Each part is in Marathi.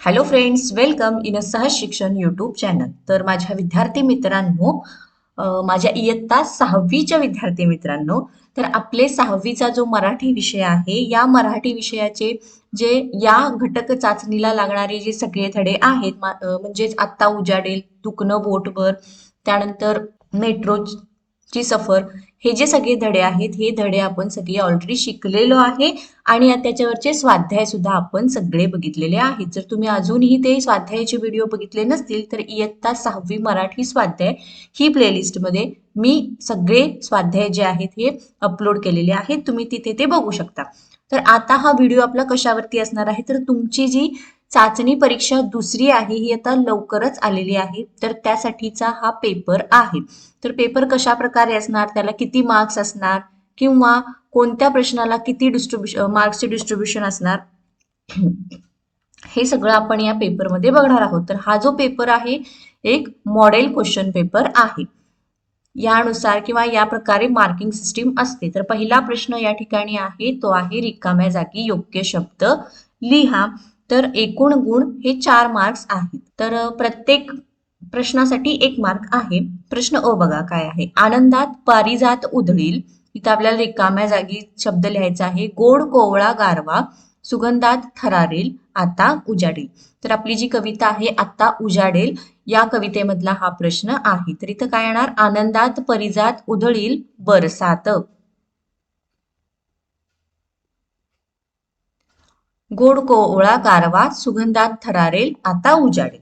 Hello friends welcome in a Sahaj Shikshan YouTube channel तर माझ्या विद्यार्थी मित्रांनो माझ्या इयत्ता सहावीच्या विद्यार्थी मित्रांनो तर आपले सहावीचा जो मराठी विषय आहे या मराठी विषयाचे जे या घटक चाचणीला लागणारे जे सगळे धडे आहेत मा- म्हणजेच आत्ता उजाडेल दुखणं बोटभर त्यानंतर मेट्रो ची सफर. हे जे सगळे धडे आहेत हे धडे आपण सगळे ऑलरेडी शिकलेलो आहे आणि त्याच्यावरचे स्वाध्याय सुद्धा आपण सगळे बघितलेले आहेत. जर तुम्ही अजूनही ते स्वाध्यायाचे व्हिडिओ बघितले नसतील तर इयत्ता सहावी मराठी स्वाध्याय ही प्लेलिस्टमध्ये मी सगळे स्वाध्याय जे आहेत हे अपलोड केलेले आहेत. तुम्ही तिथे ते बघू शकता. तर आता हा व्हिडिओ आपला कशावरती असणार आहे? तर तुमची जी चाचणी परीक्षा दुसरी आहे ही आता लवकरच आलेली आहे. तर त्यासाठीचा हा पेपर आहे. तर पेपर कशा प्रकारे असणार त्याला किती मार्क्स असणार किंवा कोणत्या प्रश्नाला किती डिस्ट्रीब्युशन मार्क्सचे डिस्ट्रीब्युशन असणार हे सगळं आपण या पेपरमध्ये बघणार आहोत. तर हा जो पेपर आहे एक मॉडेल क्वेश्चन पेपर आहे. यानुसार किंवा या प्रकारे मार्किंग सिस्टीम असते. तर पहिला प्रश्न या ठिकाणी आहे तो आहे रिकाम्या जागी योग्य शब्द लिहा. तर एकूण गुण हे चार मार्क्स आहेत. तर प्रत्येक प्रश्नासाठी एक मार्क आहे. प्रश्न अ बघा काय आहे. आनंदात पारिजात उधळील. इथं आपल्याला रिकाम्या जागी शब्द लिहायचा आहे. गोड कोवळा गारवा सुगंधात थरारेल आता उजाडेल. तर आपली जी कविता आहे आता उजाडेल या कवितेमधला हा प्रश्न आहे. तर इथं काय येणार? आनंदात परिजात उधळील बरसात. गोड कोवळा गारवा सुगंधात थरारेल आता उजाडेल.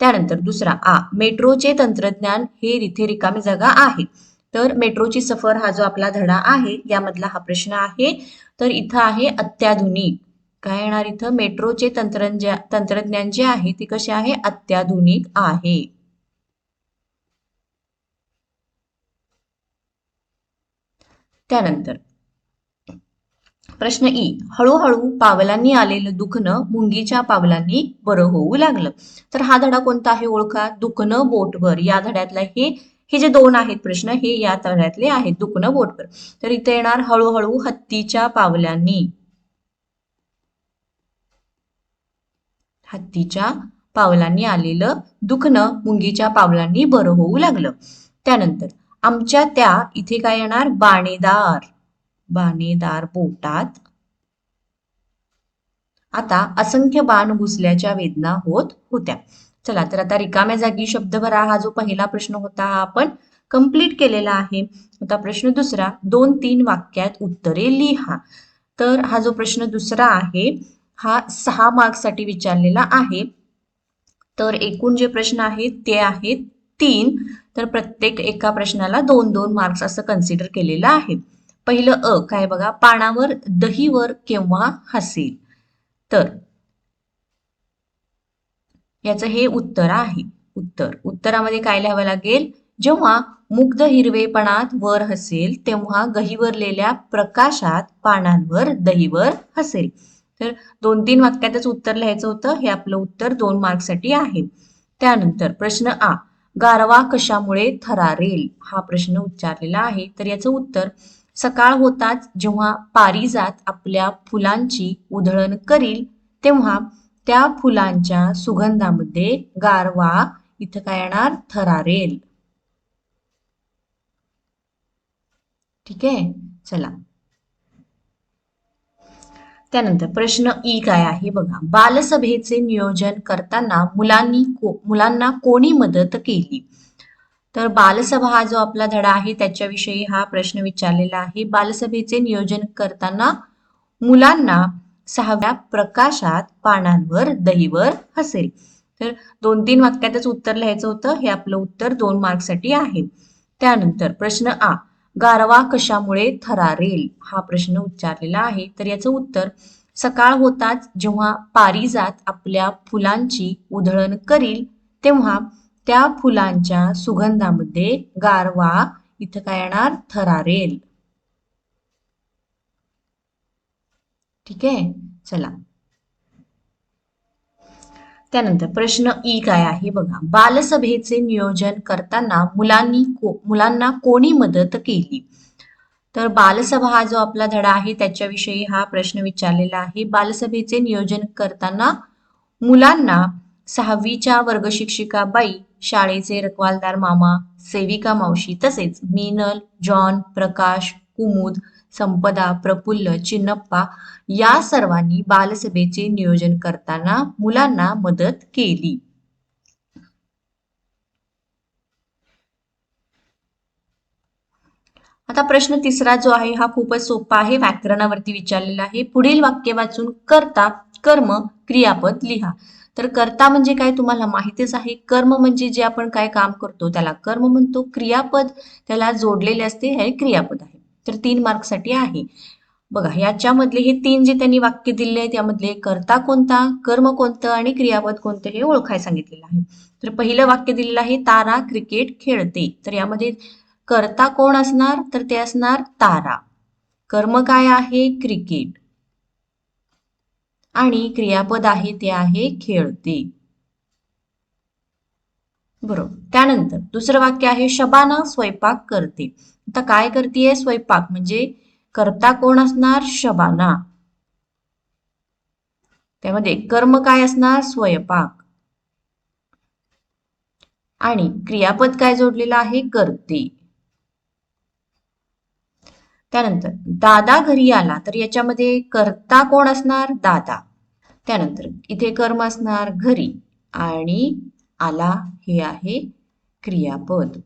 त्यानंतर दुसरा आ मेट्रोचे तंत्रज्ञान हे इथे रिकामी जागा आहे. तर मेट्रोची सफर हा जो आपला धडा आहे यामधला हा प्रश्न आहे. तर इथं आहे अत्याधुनिक. काय येणार इथं? मेट्रोचे तंत्रज्ञ तंत्रज्ञान जे आहे ते कसे आहे? अत्याधुनिक आहे. त्यानंतर प्रश्न ई. हळूहळू पावलांनी आलेलं दुखणं मुंगीच्या पावलांनी बरं होऊ लागलं. तर हा धडा कोणता आहे ओळखा? दुखणं बोटभर. या धड्यातला हे हे जे दोन आहेत प्रश्न हे या तळ्यातले आहेत दुखणं बोटभर. तर इथे येणार हळूहळू हत्तीच्या पावलांनी. हत्तीच्या पावलांनी आलेलं दुखणं मुंगीच्या पावलांनी बरं होऊ लागलं. त्यानंतर आमच्या त्या इथे काय येणार? बाणेदार. बाणेदार बोटात आता असंख्य बाण घुसल्याच्या वेदना होत होत्या. चला तर आता रिकाम्या जागी शब्दभरा हा जो पहिला प्रश्न होता हा आपण कंप्लीट केलेला आहे. आता प्रश्न दुसरा दोन तीन वाक्यात उत्तरे लिहा. तर हा जो प्रश्न दुसरा आहे हा सहा मार्क्ससाठी विचारलेला आहे. तर एकूण जे प्रश्न आहेत ते आहेत तीन. तर प्रत्येक एका प्रश्नाला दोन दोन मार्क्स असं कन्सिडर केलेलं आहे. पहिलं अ काय बघा? पानावर दहीवर केव्हा हसेल? तर याचं हे उत्तर आहे. उत्तर. उत्तरामध्ये काय लिहावं लागेल? जेव्हा मुग्ध हिरवेपणात वर हसेल तेव्हा गहिवरलेल्या प्रकाशात पानांवर दहीवर हसेल. तर दोन तीन वाक्यातच उत्तर लिहायचं होतं. हे आपलं उत्तर दोन मार्कसाठी आहे. त्यानंतर प्रश्न आ. गारवा कशामुळे थरारेल? हा प्रश्न उच्चारलेला आहे. तर याचं उत्तर सकाळ होताच जेव्हा पारिजात आपल्या फुलांची उधळण करील तेव्हा त्या फुलांच्या सुगंधामध्ये गारवा इथं काय येणार? थरारेल. ठीक आहे? चला. त्यानंतर प्रश्न ई काय आहे बघा. बालसभेचे नियोजन करताना मुलांनी को मुलांना कोणी मदत केली? तर बालसभा हा जो आपला धडा आहे त्याच्याविषयी हा प्रश्न विचारलेला आहे. बालसभेचे नियोजन करताना मुलांना सहाव्या प्रकाशात पानांवर दहीवर हसेल. तर दोन तीन वाक्यातच उत्तर लिहायचं होतं. हे आपलं उत्तर दोन मार्कसाठी आहे. त्यानंतर प्रश्न आ गारवा कशामुळे थरारेल? हा प्रश्न उच्चारलेला आहे. तर याचं उत्तर सकाळ होताच जेव्हा पारिजात आपल्या फुलांची उधळण करील तेव्हा त्या फुलांच्या सुगंधामध्ये गारवा इथं काय येणार? थरारेल ठीक आहे? चला. त्यानंतर प्रश्न ई काय आहे बघा. बालसभेचे नियोजन करताना मुलांनी को मुलांना कोणी मदत केली? तर बालसभा हा जो आपला धडा आहे त्याच्याविषयी हा प्रश्न विचारलेला आहे. बालसभेचे नियोजन करताना मुलांना सहावीच्या वर्गशिक्षिका बाई शाळेचे रखवालदार मामा सेविका मावशी तसेच मीनल जॉन प्रकाश कुमुद संपदा प्रफुल्ल चिन्नप्पा या सर्वांनी बालसभेचे नियोजन करताना मुलांना मदत केली. आता प्रश्न तिसरा जो आहे हा खूपच सोपा आहे. व्याकरणावरती विचारलेला आहे. पुढील वाक्य वाचून करता कर्म क्रियापद लिहा. तर कर्ता म्हणजे काय? तुम्हाला माहितीच आहे. कर्म म्हणजे जे आपण काय काम करतो त्याला कर्म म्हणतो. क्रियापद त्याला जोडलेले असते हे क्रियापद आहे. तर तीन मार्कसाठी आहे. बघा याच्यामधले हे तीन जे त्यांनी वाक्य दिले आहेत यामधले कर्ता कोणता कर्म कोणतं आणि क्रियापद कोणतं हे ओळखाय सांगितलेलं आहे. तर पहिलं वाक्य दिलेलं आहे तारा क्रिकेट खेळते. तर यामध्ये कर्ता कोण असणार? तर ते असणार तारा. कर्म काय आहे? क्रिकेट. आणि क्रियापद आहे ते आहे खेळते. बरोबर. त्यानंतर दुसरं वाक्य आहे शबाना स्वयंपाक करते. आता काय करते स्वयंपाक. म्हणजे करता कोण असणार? शबाना. त्यामध्ये कर्म काय असणार? स्वयंपाक. आणि क्रियापद काय जोडलेलं आहे? करते. त्यानंतर दादा घरी आला तर याच्यामध्ये कर्ता कोण असणार? दादा. त्यानंतर इथे कर्म असणार घरी आणि आला हे आहे क्रियापद.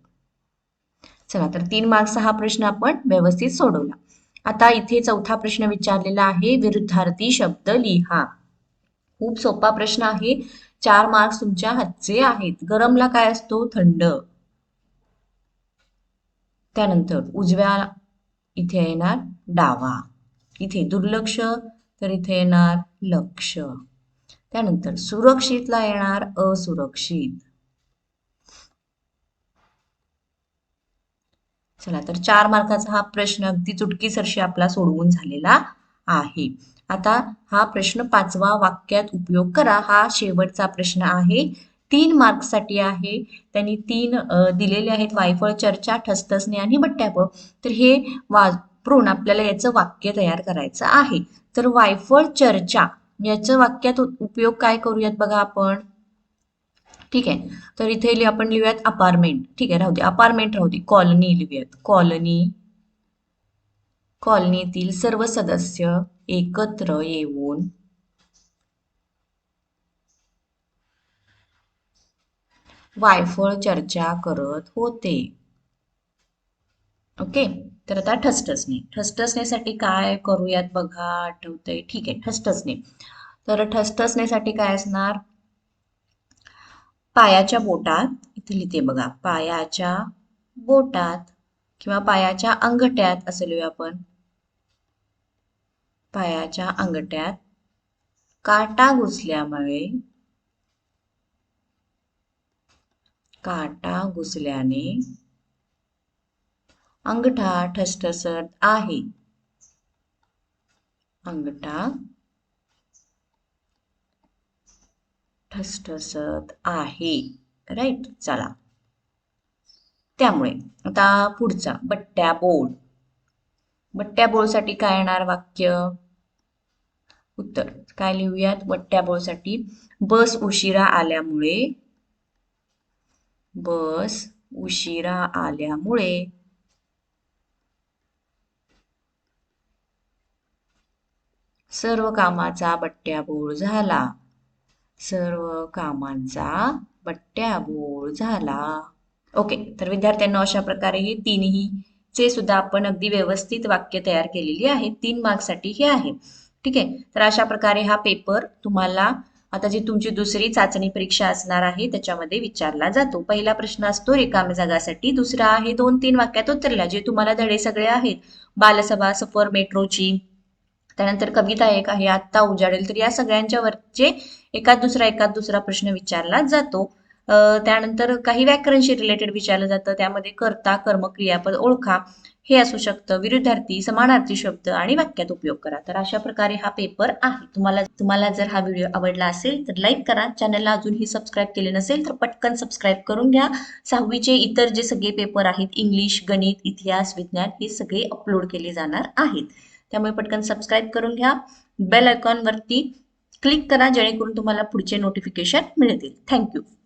चला तर तीन मार्क्स हा प्रश्न आपण व्यवस्थित सोडवला. आता इथे चौथा प्रश्न विचारलेला आहे विरुद्धार्थी शब्द लिहा. खूप सोपा प्रश्न आहे. चार मार्क्स तुमच्या हातचे आहेत. गरमला काय असतो? थंड. त्यानंतर उजव्या इथे येणार डावा. इथे दुर्लक्ष तर इथे येणार लक्ष. त्यानंतर सुरक्षितला येणार असुरक्षित. चला तर चार मार्काचा हा प्रश्न अगदी चुटकीसरशी आपला सोडवून झालेला आहे. आता हा प्रश्न पाचवा वाक्यात उपयोग करा. हा शेवटचा प्रश्न आहे. तीन मार्क्ससाठी आहे. त्यांनी तीन दिलेले आहेत. वायफळ चर्चा ठसठसणे आणि बट्ट्याप तर हे वापरून आपल्याला याचं वाक्य तयार करायचं आहे. तर वायफळ चर्चा याचं वाक्यात उपयोग काय करूयात बघा आपण. ठीक आहे. तर इथे आपण लिहूयात अपार्टमेंट. ठीक आहे राहू दे. अपार्टमेंट राहू दे. कॉलनी लिहूयात. कॉलनी. कॉलनीतील सर्व सदस्य एकत्र येऊन वायफळ चर्चा करत होते. ओके? तर आता ठसठसणे. ठसठसण्यासाठी काय करूयात बघा आठवतंय. ठीक आहे ठसठसणे. तर ठसठसण्यासाठी काय असणार? पायाच्या बोटात इथे लिहिते बघा पायाच्या बोटात किंवा पायाच्या अंगठ्यात असं लिहूया आपण. पायाच्या अंगठ्यात काटा घुसल्यामुळे काटा घुसल्याने अंगठा ठसठसत आहे. अंगठा ठसठसत आहे. राईट चला. त्यामुळे आता पुढचा बट्ट्या बोर्ड बट्ट्या बोर्डसाठी काय येणार वाक्य? उत्तर. काय लिहूयात? बट्ट्या बोर्डसाठी बस उशिरा आल्यामुळे बस उशिरा आल्यामुळे. सर्व कामाचा बट्ट्याबोळ झाला. सर्व कामांचा बट्ट्याबोळ झाला. ओके तर विद्यार्थ्यांना अशा प्रकारे हे तिन्ही चे सुद्धा आपण अगदी व्यवस्थित वाक्य तयार केलेली आहे. तीन मार्क्ससाठी हे आहे. ठीक आहे? तर अशा प्रकारे हा पेपर तुम्हाला आता जी तुमची दुसरी चाचणी परीक्षा असणार आहे त्याच्यामध्ये विचारला जातो. पहिला प्रश्न असतो रिकाम्या जागासाठी. दुसरा आहे दोन तीन वाक्यात उत्तरला जे तुम्हाला धडे सगळे आहेत. बालसभा सफर मेट्रोची. त्यानंतर कविता एक आहे आत्ता उजाडेल. तर या सगळ्यांच्या वरचे एकाच दुसरा एकाच दुसरा प्रश्न विचारला जातो. त्यानंतर काही व्याकरणशी रिलेटेड विचारलं जातं. त्यामध्ये कर्ता कर्म क्रियापद ओळखा हे असू शकतं. विरुद्धार्थी समानार्थी शब्द आणि वाक्यात उपयोग करा. तर अशा प्रकारे हा पेपर आहे. तुम्हाला तुम्हाला जर हा व्हिडिओ आवडला असेल तर लाईक करा. चॅनलला अजूनही सबस्क्राईब केले नसेल तर पटकन सबस्क्राईब करून घ्या. सहावीचे इतर जे सगळे पेपर आहेत इंग्लिश गणित इतिहास विज्ञान हे सगळे अपलोड केले जाणार आहेत. त्यामुळे पटकन सबस्क्राईब करून घ्या. बेल आयकॉनवरती क्लिक करा जेणेकरून तुम्हाला पुढचे नोटिफिकेशन मिळतील. थँक्यू